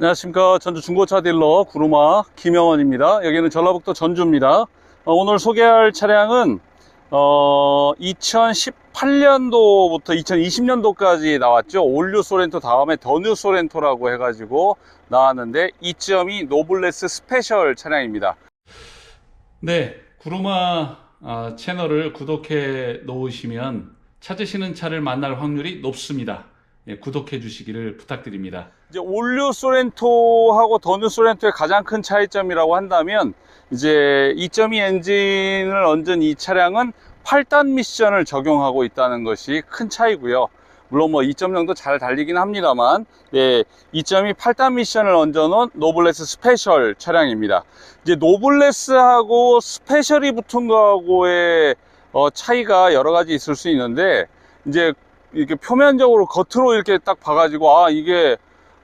안녕하십니까. 전주 중고차 딜러 구루마 김영원입니다. 여기는 전라북도 전주입니다. 어, 오늘 소개할 차량은 어, 2018년도부터 2020년도까지 나왔죠. 올류 소렌토 다음에 더뉴 소렌토라고 해가지고 나왔는데 2.2 노블레스 스페셜 차량입니다. 네 구루마 아, 채널을 구독해 놓으시면 찾으시는 차를 만날 확률이 높습니다. 예, 구독해 주시기를 부탁드립니다. 이제 올류 소렌토하고 더뉴 소렌토의 가장 큰 차이점이라고 한다면 이제 2.2 엔진을 얹은 이 차량은 8단 미션을 적용하고 있다는 것이 큰 차이고요. 물론 뭐 2.0도 잘 달리긴 합니다만 예, 2.2 8단 미션을 얹어놓은 노블레스 스페셜 차량입니다. 이제 노블레스하고 스페셜이 붙은 거하고의 어, 차이가 여러 가지 있을 수 있는데 이제 이렇게 표면적으로 겉으로 이렇게 딱 봐가지고 아 이게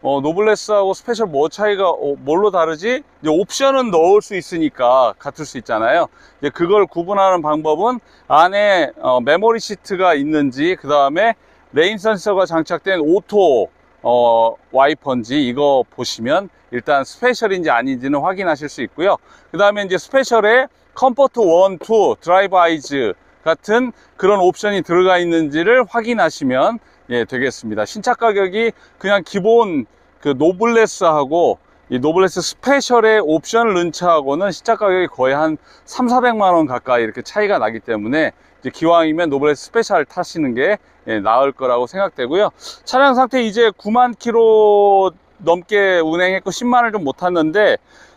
어, 노블레스하고 스페셜 뭐 차이가 어, 뭘로 다르지? 이제 옵션은 넣을 수 있으니까 같을 수 있잖아요. 이제 그걸 구분하는 방법은 안에 어, 메모리 시트가 있는지 그 다음에 레인 센서가 장착된 오토 어, 와이퍼인지 이거 보시면 일단 스페셜인지 아닌지는 확인하실 수 있고요. 그 다음에 이제 스페셜에 컴포트 1, 2, 드라이브 아이즈 같은 그런 옵션이 들어가 있는지를 확인하시면 예, 되겠습니다. 신차 가격이 그냥 기본 그 노블레스하고 이 노블레스 스페셜의 옵션을 넣은 차하고는 신차 가격이 거의 한 3, 400만 원 가까이 이렇게 차이가 나기 때문에 기왕이면 노블레스 스페셜 타시는 게 예, 나을 거라고 생각되고요. 차량 상태 이제 9만 킬로 넘게 운행했고 10만을 좀 못 탔는데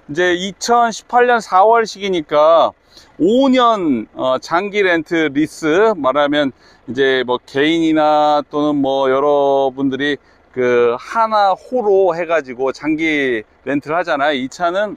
이제 2018년 4월식이니까 5년 어, 장기 렌트 리스 말하면 이제 뭐 개인이나 또는 뭐 여러분들이 그 하나 호로 해가지고 장기 렌트를 하잖아요. 이 차는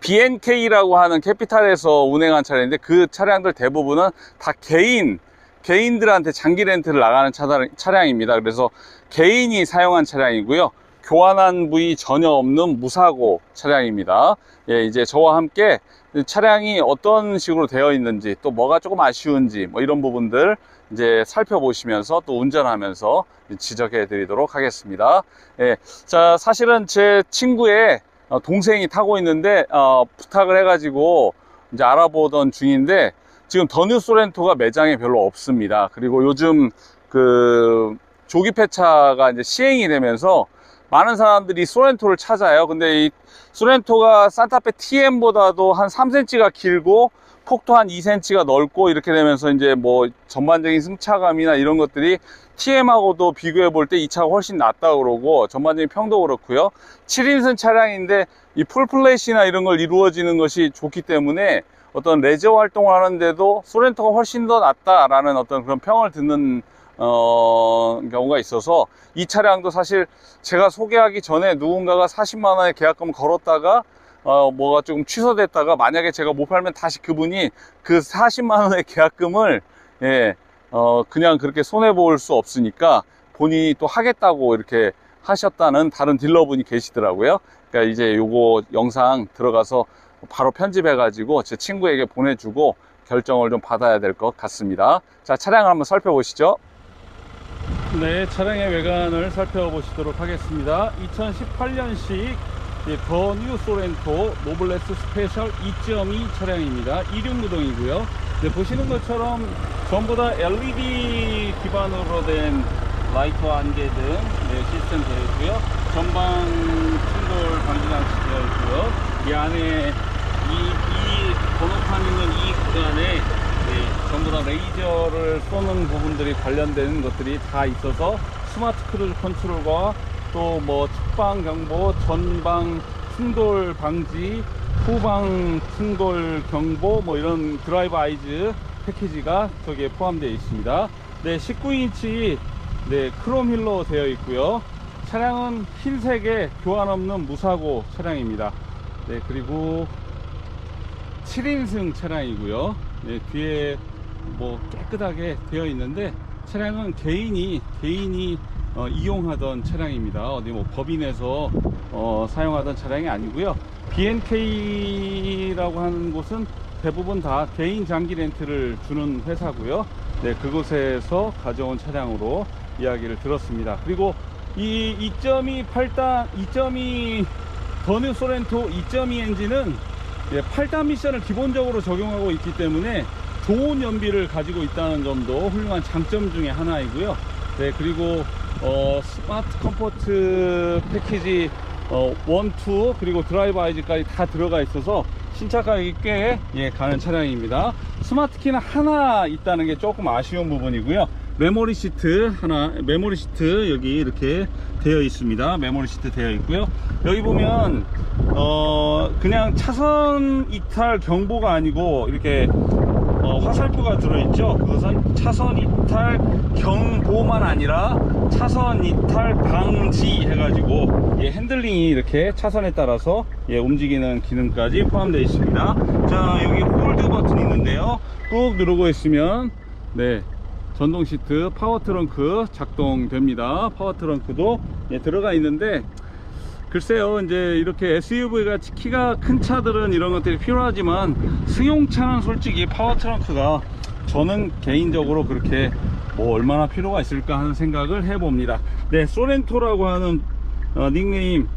BNK라고 하는 캐피탈에서 운행한 차량인데 그 차량들 대부분은 다 개인 개인들한테 장기 렌트를 나가는 차량, 차량입니다. 그래서 개인이 사용한 차량이고요. 교환한 부위 전혀 없는 무사고 차량입니다. 예, 이제 저와 함께 차량이 어떤 식으로 되어 있는지 또 뭐가 조금 아쉬운지 뭐 이런 부분들 이제 살펴보시면서 또 운전하면서 지적해 드리도록 하겠습니다. 예, 자, 사실은 제 친구의 어, 동생이 타고 있는데 어, 부탁을 해가지고 이제 알아보던 중인데 지금 더뉴 소렌토가 매장에 별로 없습니다. 그리고 요즘 그 조기 폐차가 이제 시행이 되면서 많은 사람들이 소렌토를 찾아요. 근데 이 소렌토가 산타페 TM보다도 한 3cm가 길고 폭도 한 2cm가 넓고 이렇게 되면서 이제 뭐 전반적인 승차감이나 이런 것들이 TM하고도 비교해 볼 때 이 차가 훨씬 낫다 그러고 전반적인 평도 그렇고요. 7인승 차량인데 이 풀플랫이나 이런 걸 이루어지는 것이 좋기 때문에 어떤 레저 활동을 하는데도 소렌토가 훨씬 더 낫다라는 어떤 그런 평을 듣는 어, 경우가 있어서 이 차량도 사실 제가 소개하기 전에 누군가가 40만 원의 계약금을 걸었다가 어, 뭐가 조금 취소됐다가 만약에 제가 못 팔면 다시 그분이 그 40만 원의 계약금을 예, 어, 그냥 그렇게 손해 볼 수 없으니까 본인이 또 하겠다고 이렇게 하셨다는 다른 딜러분이 계시더라고요. 그러니까 이제 요거 영상 들어가서 바로 편집해 가지고 제 친구에게 보내주고 결정을 좀 받아야 될 것 같습니다. 자, 차량을 한번 살펴보시죠. 네, 차량의 외관을 살펴보시도록 하겠습니다. 2018년식 더 뉴 소렌토 노블레스 스페셜 2.2 차량입니다. 2륜구동이고요. 네, 보시는 것처럼 전부 다 LED 기반으로 된 라이터 안개 등 네, 시스템 되어 있고요. 전방 충돌 방지 장치 되어 있고요. 이 안에 이, 이 번호판 있는 이 구간에 네, 전부 다 레이저를 쏘는 부분들이 관련된 것들이 다 있어서 스마트 크루즈 컨트롤과 또 뭐 측방 경보, 전방 충돌 방지, 후방 충돌 경보 뭐 이런 드라이브 아이즈 패키지가 저기에 포함되어 있습니다. 네, 19인치 네, 크롬 휠로 되어 있고요. 차량은 흰색의 교환 없는 무사고 차량입니다. 네, 그리고 7인승 차량이고요. 네, 뒤에 뭐 깨끗하게 되어 있는데 차량은 개인이 개인이 어, 이용하던 차량입니다. 어디 뭐 법인에서 어, 사용하던 차량이 아니고요. BNK라고 하는 곳은 대부분 다 개인 장기 렌트를 주는 회사고요. 네, 그곳에서 가져온 차량으로 이야기를 들었습니다. 그리고 이 2.2 8단 2.2 더뉴 소렌토 2.2 엔진은 예, 8단 미션을 기본적으로 적용하고 있기 때문에 좋은 연비를 가지고 있다는 점도 훌륭한 장점 중에 하나이고요. 네, 그리고 어, 스마트 컴포트 패키지 어, 1, 2 그리고 드라이브 아이즈까지 다 들어가 있어서 신차 가격이 꽤 예, 가는 차량입니다. 스마트 키는 하나 있다는 게 조금 아쉬운 부분이고요. 메모리 시트 하나, 메모리 시트 여기 이렇게 되어 있습니다. 메모리 시트 되어 있고요. 여기 보면 어 그냥 차선 이탈 경보가 아니고 이렇게 어, 화살표가 들어있죠. 그것은 차선 이탈 경보만 아니라 차선 이탈 방지 해가지고 예, 핸들링이 이렇게 차선에 따라서 예, 움직이는 기능까지 포함되어 있습니다. 자 여기 홀드 버튼 있는데요. 꾹 누르고 있으면 네 전동 시트 파워 트렁크 작동됩니다. 파워 트렁크도 예, 들어가 있는데 글쎄요 이제 이렇게 SUV가 키가 큰 차들은 이런 것들이 필요하지만 승용차는 솔직히 파워 트렁크가 저는 개인적으로 그렇게 뭐 얼마나 필요가 있을까 하는 생각을 해봅니다 네 소렌토라고 하는 어, 닉네임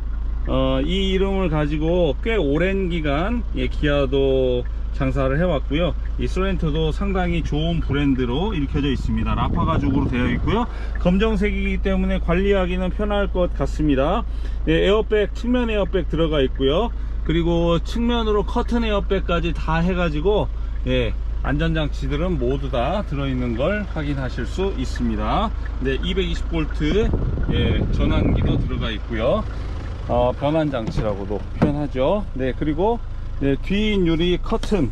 어, 이 이름을 가지고 꽤 오랜 기간 예, 기아도 장사를 해왔고요. 이 소렌토도 상당히 좋은 브랜드로 일켜져 있습니다. 라파 가죽으로 되어 있고요. 검정색이기 때문에 관리하기는 편할 것 같습니다. 예, 에어백 측면 에어백 들어가 있고요. 그리고 측면으로 커튼 에어백까지 다 해가지고 예, 안전장치들은 모두 다 들어있는 걸 확인하실 수 있습니다. 네, 220V 예, 전환기도 들어가 있고요. 어, 변환 장치라고도 표현하죠. 네, 그리고 네, 뒤 유리 커튼.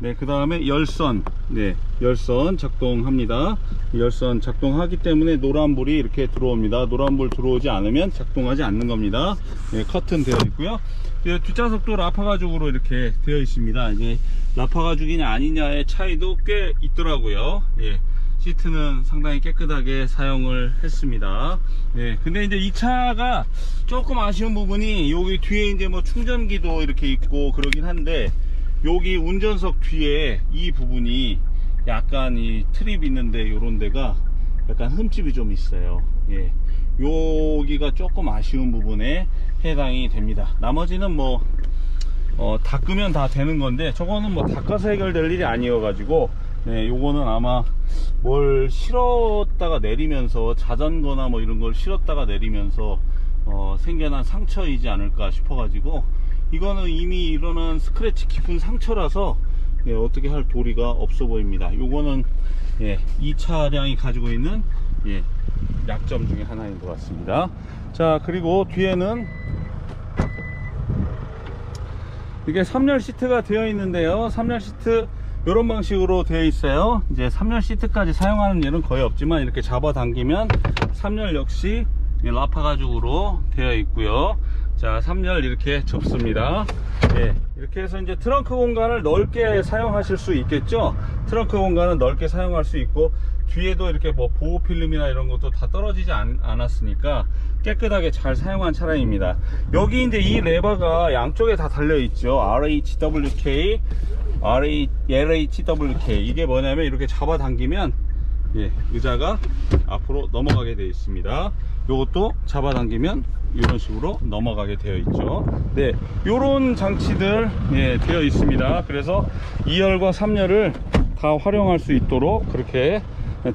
네, 그 다음에 열선. 네, 열선 작동합니다. 열선 작동하기 때문에 노란불이 이렇게 들어옵니다. 노란불 들어오지 않으면 작동하지 않는 겁니다. 네, 커튼 되어 있고요. 네, 뒷좌석도 라파 가죽으로 이렇게 되어 있습니다. 이게 라파 가죽이냐 아니냐의 차이도 꽤 있더라고요. 예. 시트는 상당히 깨끗하게 사용을 했습니다. 네, 근데 이제 이 차가 조금 아쉬운 부분이 여기 뒤에 이제 뭐 충전기도 이렇게 있고 그러긴 한데 여기 운전석 뒤에 이 부분이 약간 이 트립 있는데 요런 데가 약간 흠집이 좀 있어요. 예. 여기가 조금 아쉬운 부분에 해당이 됩니다. 나머지는 뭐 어, 닦으면 다 되는 건데 저거는 뭐 닦아서 해결될 일이 아니어 가지고 네, 요거는 아마 뭘 실었다가 내리면서 자전거나 뭐 이런 걸 실었다가 내리면서 어, 생겨난 상처이지 않을까 싶어 가지고 이거는 이미 일어난 스크래치 깊은 상처라서 예, 어떻게 할 도리가 없어 보입니다. 요거는 예, 이 차량이 가지고 있는 예, 약점 중에 하나인 것 같습니다. 자 그리고 뒤에는 이게 3열 시트가 되어 있는데요. 3열 시트 이런 방식으로 되어 있어요. 이제 3열 시트까지 사용하는 일은 거의 없지만 이렇게 잡아 당기면 3열 역시 이 라파 가죽으로 되어 있고요. 자, 3열 이렇게 접습니다. 예, 이렇게 해서 이제 트렁크 공간을 넓게 사용하실 수 있겠죠. 트렁크 공간은 넓게 사용할 수 있고 뒤에도 이렇게 뭐 보호 필름이나 이런 것도 다 떨어지지 않, 않았으니까 깨끗하게 잘 사용한 차량입니다. 여기 이제 이 레버가 양쪽에 다 달려 있죠. RHWK, RH, LHWK 이게 뭐냐면 이렇게 잡아당기면 예, 의자가 앞으로 넘어가게 되어 있습니다. 요것도 잡아당기면 이런 식으로 넘어가게 되어 있죠. 네, 요런 장치들 예, 되어 있습니다. 그래서 2열과 3열을 다 활용할 수 있도록 그렇게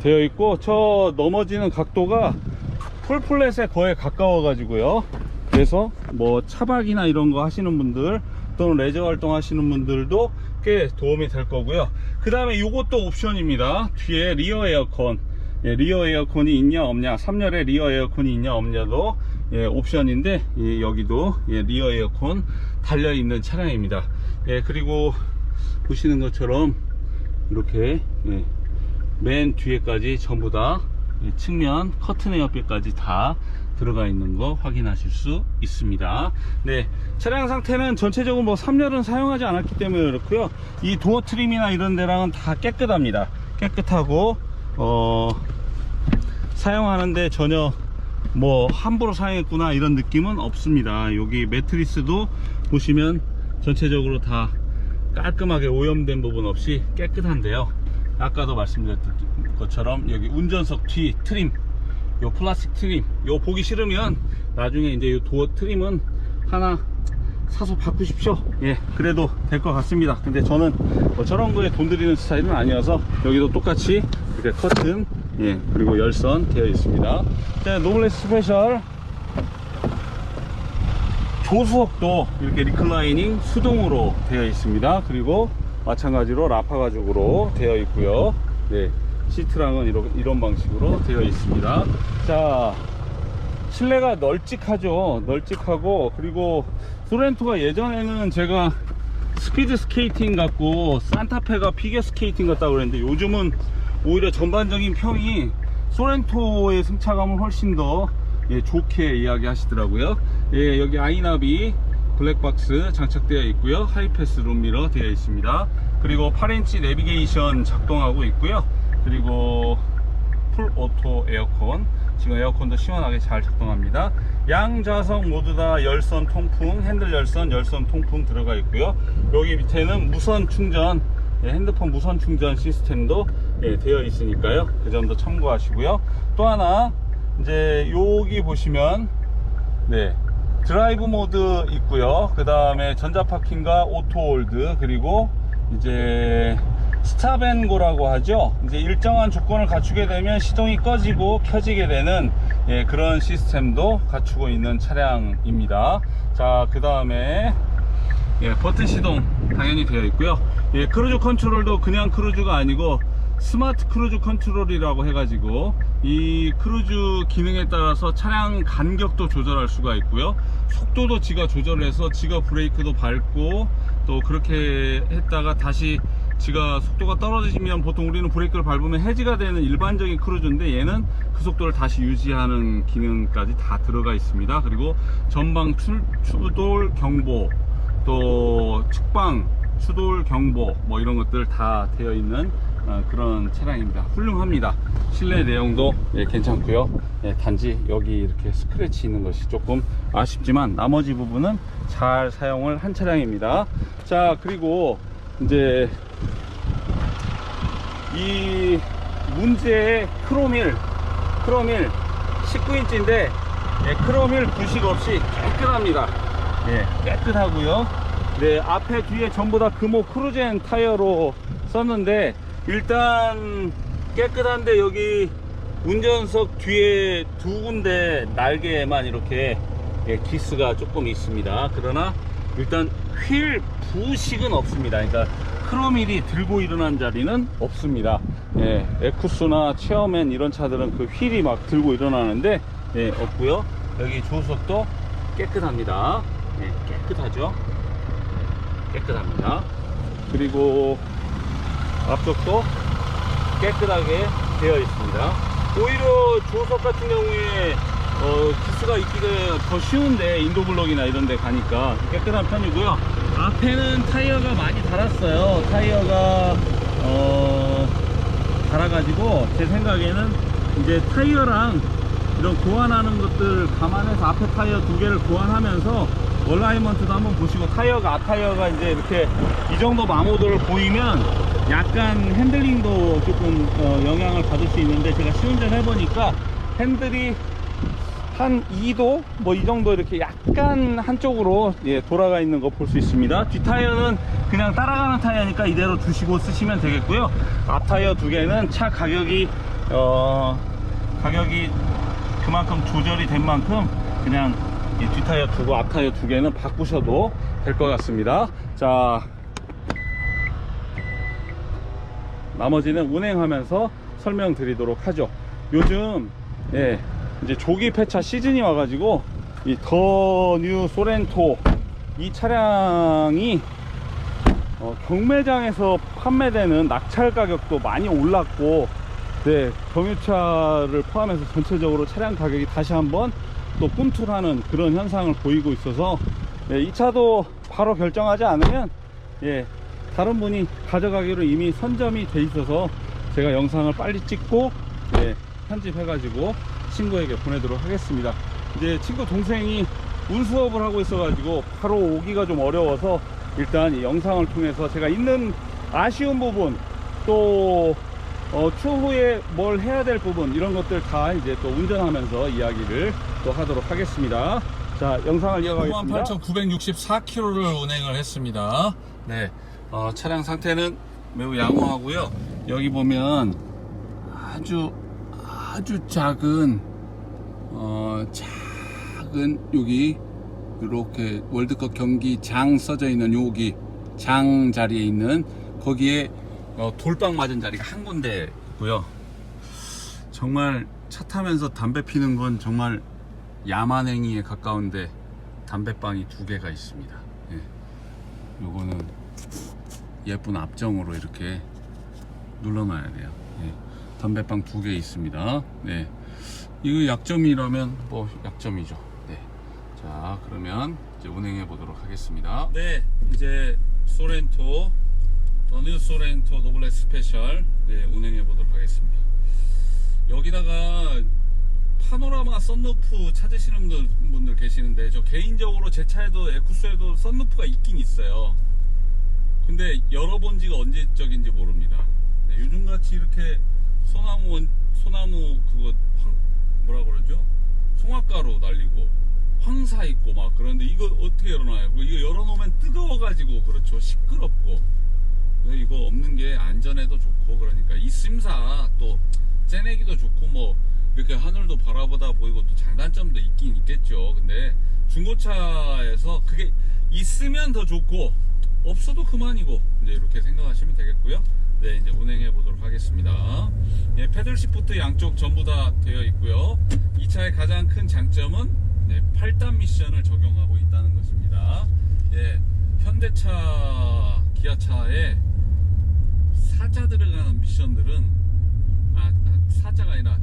되어 있고 저 넘어지는 각도가 풀플랫에 거의 가까워 가지고요. 그래서 뭐 차박이나 이런 거 하시는 분들 또는 레저 활동 하시는 분들도 꽤 도움이 될 거고요. 그 다음에 이것도 옵션입니다. 뒤에 리어 에어컨. 예, 리어 에어컨이 있냐 없냐 3열에 리어 에어컨이 있냐 없냐도 예, 옵션인데 예, 여기도 예, 리어 에어컨 달려 있는 차량입니다 예, 그리고 보시는 것처럼 이렇게 예, 맨 뒤에까지 전부 다 예, 측면 커튼 에어백까지 다 들어가 있는 거 확인하실 수 있습니다. 네 차량 상태는 전체적으로 뭐 3열은 사용하지 않았기 때문에 그렇고요. 이 도어 트림이나 이런 데랑은 다 깨끗합니다. 깨끗하고 어 사용하는데 전혀 뭐 함부로 사용했구나 이런 느낌은 없습니다. 여기 매트리스도 보시면 전체적으로 다 깔끔하게 오염된 부분 없이 깨끗한데요. 아까도 말씀드렸던 것처럼 여기 운전석 뒤 트림 요 플라스틱 트림 요 보기 싫으면 나중에 이제 요 도어 트림은 하나 사서 바꾸십시오. 예 그래도 될 것 같습니다. 근데 저는 뭐 저런 거에 돈 들이는 스타일은 아니어서 여기도 똑같이 이렇게 커튼 예 그리고 열선 되어 있습니다. 자 노블레스 스페셜. 조수석도 이렇게 리클라이닝 수동으로 되어 있습니다. 그리고 마찬가지로 라파 가죽으로 되어 있고요. 네 시트랑은 이런, 이런 방식으로 되어 있습니다. 자 실내가 널찍하죠. 널찍하고 그리고 소렌토가 예전에는 제가 스피드 스케이팅 같고 산타페가 피겨 스케이팅 같다고 그랬는데 요즘은 오히려 전반적인 평이 소렌토의 승차감은 훨씬 더 예, 좋게 이야기 하시더라고요. 예, 여기 아이나비 블랙박스 장착되어 있고요. 하이패스 룸미러 되어 있습니다. 그리고 8인치 내비게이션 작동하고 있고요 그리고 풀 오토 에어컨. 지금 에어컨도 시원하게 잘 작동합니다. 양좌석 모두 다 열선 통풍 핸들 열선 열선 통풍 들어가 있고요. 여기 밑에는 무선 충전 예, 핸드폰 무선 충전 시스템도 예, 되어 있으니까요. 그 점도 참고하시고요. 또 하나 이제 여기 보시면 네 드라이브 모드 있고요. 그 다음에 전자 파킹과 오토 홀드 그리고 이제 스탑앤고라고 하죠. 이제 일정한 조건을 갖추게 되면 시동이 꺼지고 켜지게 되는 예, 그런 시스템도 갖추고 있는 차량입니다. 자 그 다음에 예, 버튼 시동 당연히 되어 있고요. 예, 크루즈 컨트롤도 그냥 크루즈가 아니고 스마트 크루즈 컨트롤이라고 해가지고 이 크루즈 기능에 따라서 차량 간격도 조절할 수가 있고요. 속도도 지가 조절해서 지가 브레이크도 밟고 또 그렇게 했다가 다시 지가 속도가 떨어지면 보통 우리는 브레이크를 밟으면 해지가 되는 일반적인 크루즈인데 얘는 그 속도를 다시 유지하는 기능까지 다 들어가 있습니다. 그리고 전방 출, 추돌 경보 또 측방 추돌 경보 뭐 이런 것들 다 되어 있는 어, 그런 차량입니다. 훌륭합니다. 실내 내용도 예, 괜찮고요. 예, 단지 여기 이렇게 스크래치 있는 것이 조금 아쉽지만 나머지 부분은 잘 사용을 한 차량입니다. 자 그리고 이제 이 문제의 크로밀 크로밀 19인치인데 예, 크로밀 부식 없이 깨끗합니다. 예, 깨끗하고요. 네 앞에 뒤에 전부 다 금호 크루젠 타이어로 썼는데 일단 깨끗한데 여기 운전석 뒤에 두 군데 날개에만 이렇게 예, 기스가 조금 있습니다. 그러나 일단 휠 부식은 없습니다. 그러니까 크로밀이 들고 일어난 자리는 없습니다. 예, 에쿠스나 체어맨 이런 차들은 그 휠이 막 들고 일어나는데 예, 없고요. 여기 조수석도 깨끗합니다. 예, 깨끗하죠? 깨끗합니다. 그리고 앞쪽도 깨끗하게 되어 있습니다. 오히려 조석 같은 경우에 어, 기스가 있기가 더 쉬운데 인도블록이나 이런 데 가니까 깨끗한 편이고요 앞에는 타이어가 많이 달았어요. 타이어가 어, 달아가지고 제 생각에는 이제 타이어랑 이런 교환하는 것들 감안해서 앞에 타이어 두 개를 교환하면서 얼라이먼트도 한번 보시고 타이어가 앞타이어가 이제 이렇게 이 정도 마모도를 보이면 약간 핸들링도 조금 어, 영향을 받을 수 있는데 제가 시운전 해보니까 핸들이 한 2도 뭐 이 정도 이렇게 약간 한쪽으로 예, 돌아가 있는 거 볼 수 있습니다. 뒷 타이어는 그냥 따라가는 타이어니까 이대로 두시고 쓰시면 되겠고요. 앞 타이어 두 개는 차 가격이 어 가격이 그만큼 조절이 된 만큼 그냥 이뒷 타이어 두고 앞 타이어 두 개는 바꾸셔도 될 것 같습니다. 자 나머지는 운행하면서 설명드리도록 하죠. 요즘 예 이제 조기 폐차 시즌이 와가지고 이 더 뉴 소렌토 이 차량이 어, 경매장에서 판매되는 낙찰 가격도 많이 올랐고 네 경유차를 포함해서 전체적으로 차량 가격이 다시 한번 또 꿈틀하는 그런 현상을 보이고 있어서 예, 이 차도 바로 결정하지 않으면 예 다른 분이 가져가기로 이미 선점이 돼 있어서 제가 영상을 빨리 찍고 예, 편집해 가지고 친구에게 보내도록 하겠습니다 이제 친구 동생이 운 수업을 하고 있어 가지고 바로 오기가 좀 어려워서 일단 이 영상을 통해서 제가 있는 아쉬운 부분 또 어, 추후에 뭘 해야 될 부분 이런 것들 다 이제 또 운전하면서 이야기를 또 하도록 하겠습니다. 자, 영상을 이어가겠습니다. 98,964km를 운행을 했습니다. 네, 어, 차량 상태는 매우 양호하고요. 여기 보면 아주 아주 작은 어, 작은 여기 이렇게 월드컵 경기 장 써져 있는 여기 장 자리에 있는 거기에 어, 돌빵 맞은 자리가 한 군데 있고요. 정말 차 타면서 담배 피는 건 정말 야만행위에 가까운데 담배빵이 두 개가 있습니다. 예. 요거는 예쁜 앞정으로 이렇게 눌러놔야 돼요. 예. 담배빵 두 개 있습니다. 네. 이거 약점이라면 뭐 약점이죠. 네. 자, 그러면 이제 운행해 보도록 하겠습니다. 네, 이제 소렌토 더뉴 소렌토 노블레 스페셜 네, 운행해 보도록 하겠습니다. 여기다가 파노라마 썬루프 찾으시는 분들, 분들 계시는데 저 개인적으로 제 차에도 에쿠스에도 썬루프가 있긴 있어요. 근데 열어본 지가 언제적인지 모릅니다. 네, 요즘같이 이렇게 소나무 원- 소나무 그거 황, 뭐라 그러죠? 송화가루 날리고 황사 있고 막 그런데 이거 어떻게 열어놔요? 이거 열어놓으면 뜨거워가지고 그렇죠 시끄럽고 이거 없는 게 안전에도 좋고 그러니까 있음사 또 째내기도 좋고 뭐 이렇게 하늘도 바라보다 보이고 또 장단점도 있긴 있겠죠. 근데 중고차에서 그게 있으면 더 좋고 없어도 그만이고 이제 이렇게 생각하시면 되겠고요. 네 이제 운행해 보도록 하겠습니다. 예, 패들 시프트 양쪽 전부 다 되어 있고요. 이 차의 가장 큰 장점은 네, 8단 미션을 적용하고 있다는 것입니다. 예, 현대차, 기아차에 사자 들어가는 미션들은 아, 아, 사자가 아니라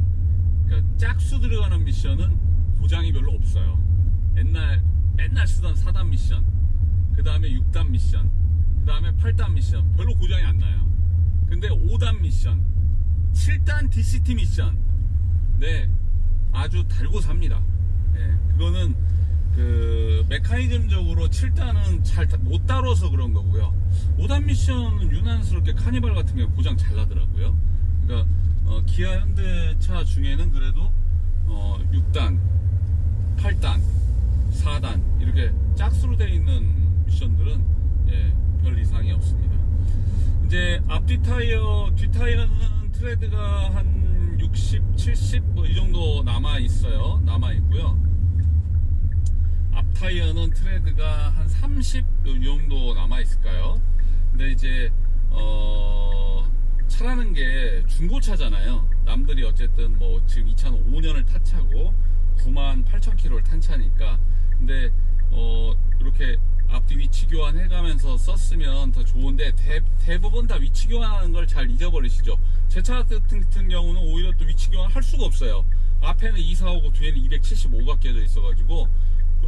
그러니까 짝수 들어가는 미션은 보장이 별로 없어요. 옛날 맨날 쓰던 4단 미션, 그 다음에 6단 미션, 그 다음에 8단 미션 별로 고장이 안 나요. 근데 5단 미션, 7단 DCT 미션, 네 아주 달고 삽니다. 네, 그거는 그 메커니즘적으로 7단은 잘못 다뤄서 그런 거고요. 5단 미션은 유난스럽게 카니발 같은 경우 고장 잘 나더라고요. 그러니까 어, 기아 현대차 중에는 그래도 어, 6단, 8단, 4단 이렇게 짝수로 되어 있는 미션들은 예, 별 이상이 없습니다. 이제 앞뒤 타이어, 뒷 타이어는 트레드가 한 60, 70 뭐 이 정도 남아 있어요. 남아 있고요. 앞 타이어는 트레드가 한 30 이 정도 남아 있을까요? 근데 이제 어 차라는 게 중고차잖아요. 남들이 어쨌든 뭐 지금 2005년을 탄 차고 9만 8천 킬로를 탄 차니까 근데 어 이렇게 앞뒤 위치 교환해가면서 썼으면 더 좋은데 대, 대부분 다 위치 교환하는 걸 잘 잊어버리시죠. 제 차 같은, 경우는 오히려 또 위치 교환 할 수가 없어요. 앞에는 245고 뒤에는 275가 껴져 있어 가지고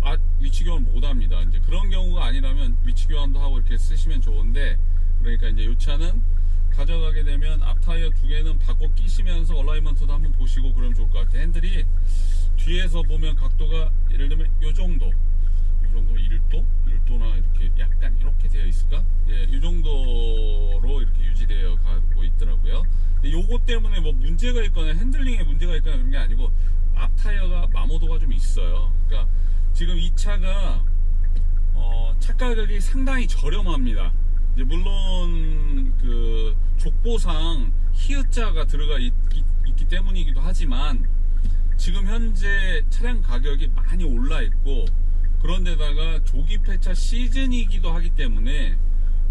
아, 위치 교환 못 합니다. 이제 그런 경우가 아니라면 위치 교환도 하고 이렇게 쓰시면 좋은데 그러니까 이제 이 차는 가져가게 되면 앞 타이어 두 개는 바꿔 끼시면서 얼라이먼트도 한번 보시고 그러면 좋을 것 같아요. 핸들이 뒤에서 보면 각도가 예를 들면 이 정도 이 정도 1도? 1도나 이렇게 약간 이렇게 되어 있을까? 예, 이 정도로 이렇게 유지되어 가고 있더라고요. 근데 요거 때문에 뭐 문제가 있거나 핸들링에 문제가 있거나 그런 게 아니고 앞 타이어가 마모도가 좀 있어요. 그러니까 지금 이 차가 어, 차 가격이 상당히 저렴합니다. 이제 물론 그 족보상 히읗자가 들어가 있, 있, 기 때문이기도 하지만 지금 현재 차량 가격이 많이 올라 있고 그런데다가 조기 폐차 시즌이기도 하기 때문에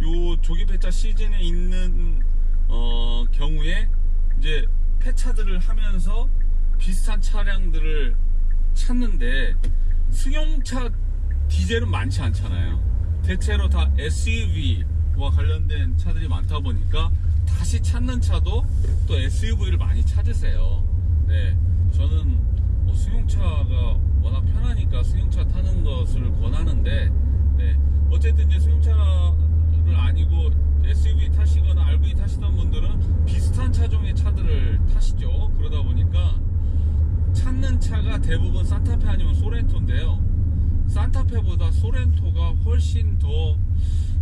요 조기 폐차 시즌에 있는 어, 경우에 이제 폐차들을 하면서 비슷한 차량들을 찾는데 승용차 디젤은 많지 않잖아요. 대체로 다 SUV와 관련된 차들이 많다 보니까 다시 찾는 차도 또 SUV를 많이 찾으세요. 네, 저는 뭐 승용차가 워낙 편하니까 승용차 타는 것을 권하는데, 네, 어쨌든 이제 승용차를 아니고 SUV 타시거나 RV 타시던 분들은 비슷한 차종의 차들을 타시죠. 그러다 보니까 찾는 차가 대부분 산타페 아니면 소렌토인데요. 산타페보다 소렌토가 훨씬 더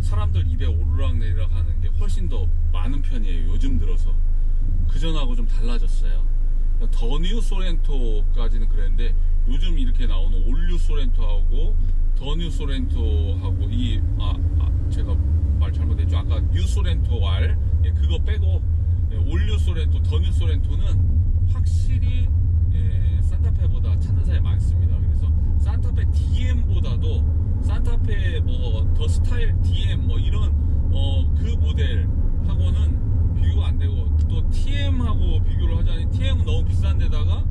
사람들 입에 오르락내리락 하는 게 훨씬 더 많은 편이에요. 요즘 들어서. 그전하고 좀 달라졌어요. 더 뉴 소렌토까지는 그랬는데 요즘 이렇게 나오는 올뉴 소렌토하고 더 뉴 소렌토하고 이 아, 아, 제가 말 잘못했죠. 아까 뉴 소렌토 R 예, 그거 빼고 예, 올뉴 소렌토, 더 뉴 소렌토는 확실히 예, 산타페보다 찾는 사람이 많습니다. 그래서 산타페 DM보다도 산타페 뭐 더 스타일 DM 뭐 이런 어, 그 모델하고는 비교가 안 되고 또 TM하고 비교를 하자니 TM은 너무 비싼데다가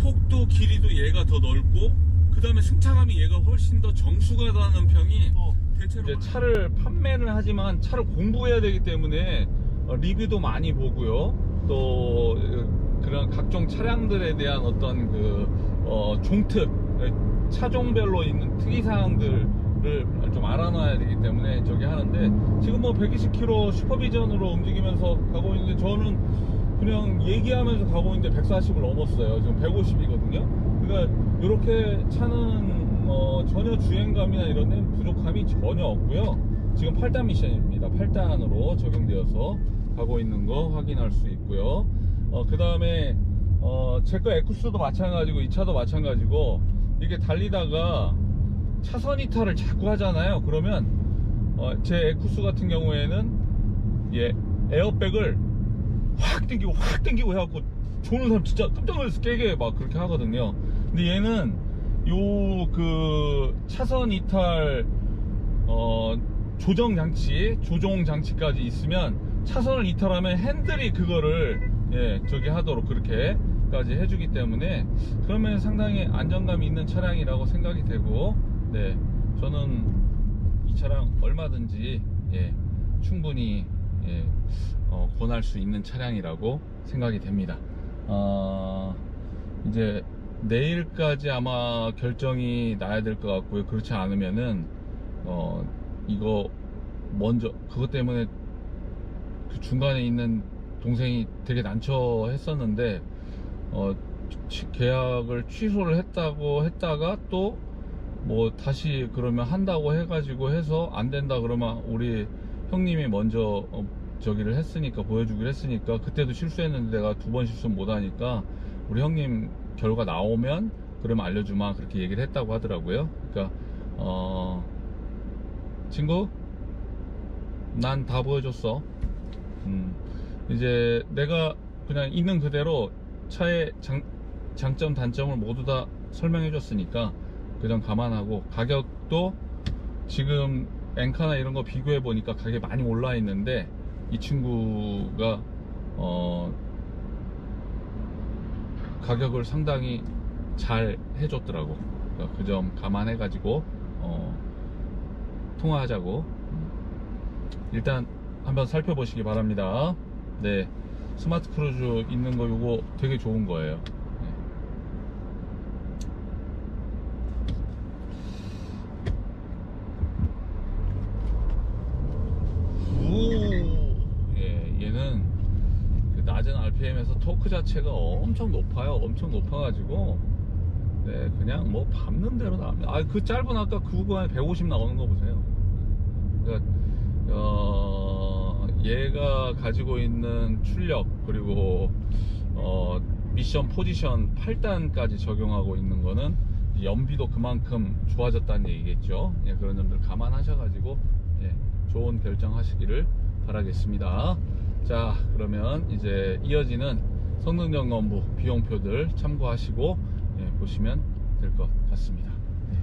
폭도 길이도 얘가 더 넓고 그 다음에 승차감이 얘가 훨씬 더 정수가 다는 평이 대체로 이제 차를 판매를 하지만 차를 공부해야 되기 때문에 어, 리뷰도 많이 보고요. 또 어, 그런 각종 차량들에 대한 어떤 그 어, 종특 어, 차종별로 있는 특이사항들을 좀 알아놔야 되기 때문에 저기 하는데 지금 뭐 120km 슈퍼비전으로 움직이면서 가고 있는데 저는 그냥 얘기하면서 가고 있는데 140을 넘었어요. 지금 150이거든요. 그러니까 이렇게 차는 어, 전혀 주행감이나 이런 데는 부족함이 전혀 없고요. 지금 8단 미션입니다. 8단으로 적용되어서 가고 있는 거 확인할 수 있고요. 어, 그 다음에 어, 제거 에쿠스도 마찬가지고 이 차도 마찬가지고 이게 달리다가 차선 이탈을 자꾸 하잖아요. 그러면 어, 제 에쿠스 같은 경우에는 예, 에어백을 확 당기고 확 당기고 해갖고 조는 사람 진짜 깜짝 놀라서 깨게 막 그렇게 하거든요. 근데 얘는 요 그 차선 이탈 어 조정 장치, 조종 장치까지 있으면 차선을 이탈하면 핸들이 그거를 예 저기 하도록 그렇게 까지 해주기 때문에 그러면 상당히 안정감이 있는 차량이라고 생각이 되고 네 저는 이 차량 얼마든지 예 충분히 예, 어, 권할 수 있는 차량이라고 생각이 됩니다. 어, 이제 내일까지 아마 결정이 나야 될 것 같고요. 그렇지 않으면은 어, 이거 먼저 그것 때문에 그 중간에 있는 동생이 되게 난처했었는데 어, 취- 계약을 취소를 했다고 했다가 또 뭐 다시 그러면 한다고 해가지고 해서 안 된다 그러면 우리 형님이 먼저 어, 저기를 했으니까 보여주기로 했으니까 그때도 실수했는데 내가 두 번 실수 못 하니까 우리 형님 결과 나오면 그러면 알려주마 그렇게 얘기를 했다고 하더라고요. 그러니까 어 친구? 난 다 보여줬어. 음, 이제 내가 그냥 있는 그대로 차의 장, 장점 단점을 모두 다 설명해 줬으니까 그 점 감안하고 가격도 지금 엔카나 이런 거 비교해 보니까 가격이 많이 올라 있는데 이 친구가 어 가격을 상당히 잘 해줬더라고. 그 점 감안해 가지고 어 통화하자고. 음. 일단 한번 살펴보시기 바랍니다. 네. 스마트 크루즈 있는 거 요거 되게 좋은 거예요 네. 우, 예, 얘는 그 낮은 RPM에서 토크 자체가 엄청 높아요. 엄청 높아가지고, 네, 그냥 뭐 밟는 대로 나옵니다. 아, 그 짧은 아까 그 구간에 150 나오는 거 보세요. 그러니까, 어, 얘가 가지고 있는 출력, 그리고, 어, 미션 포지션 8단까지 적용하고 있는 거는 연비도 그만큼 좋아졌다는 얘기겠죠. 예, 그런 점들 감안하셔가지고, 예, 좋은 결정하시기를 바라겠습니다. 자, 그러면 이제 이어지는 성능 점검부 비용표들 참고하시고 예, 보시면 될 것 같습니다. 네.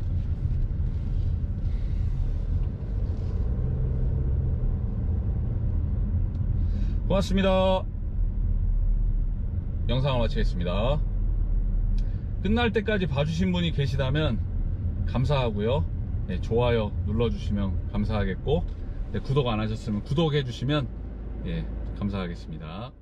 고맙습니다. 영상을 마치겠습니다. 끝날 때까지 봐주신 분이 계시다면 감사하고요. 네, 좋아요 눌러주시면 감사하겠고 네, 구독 안 하셨으면 구독해 주시면 예, 감사하겠습니다.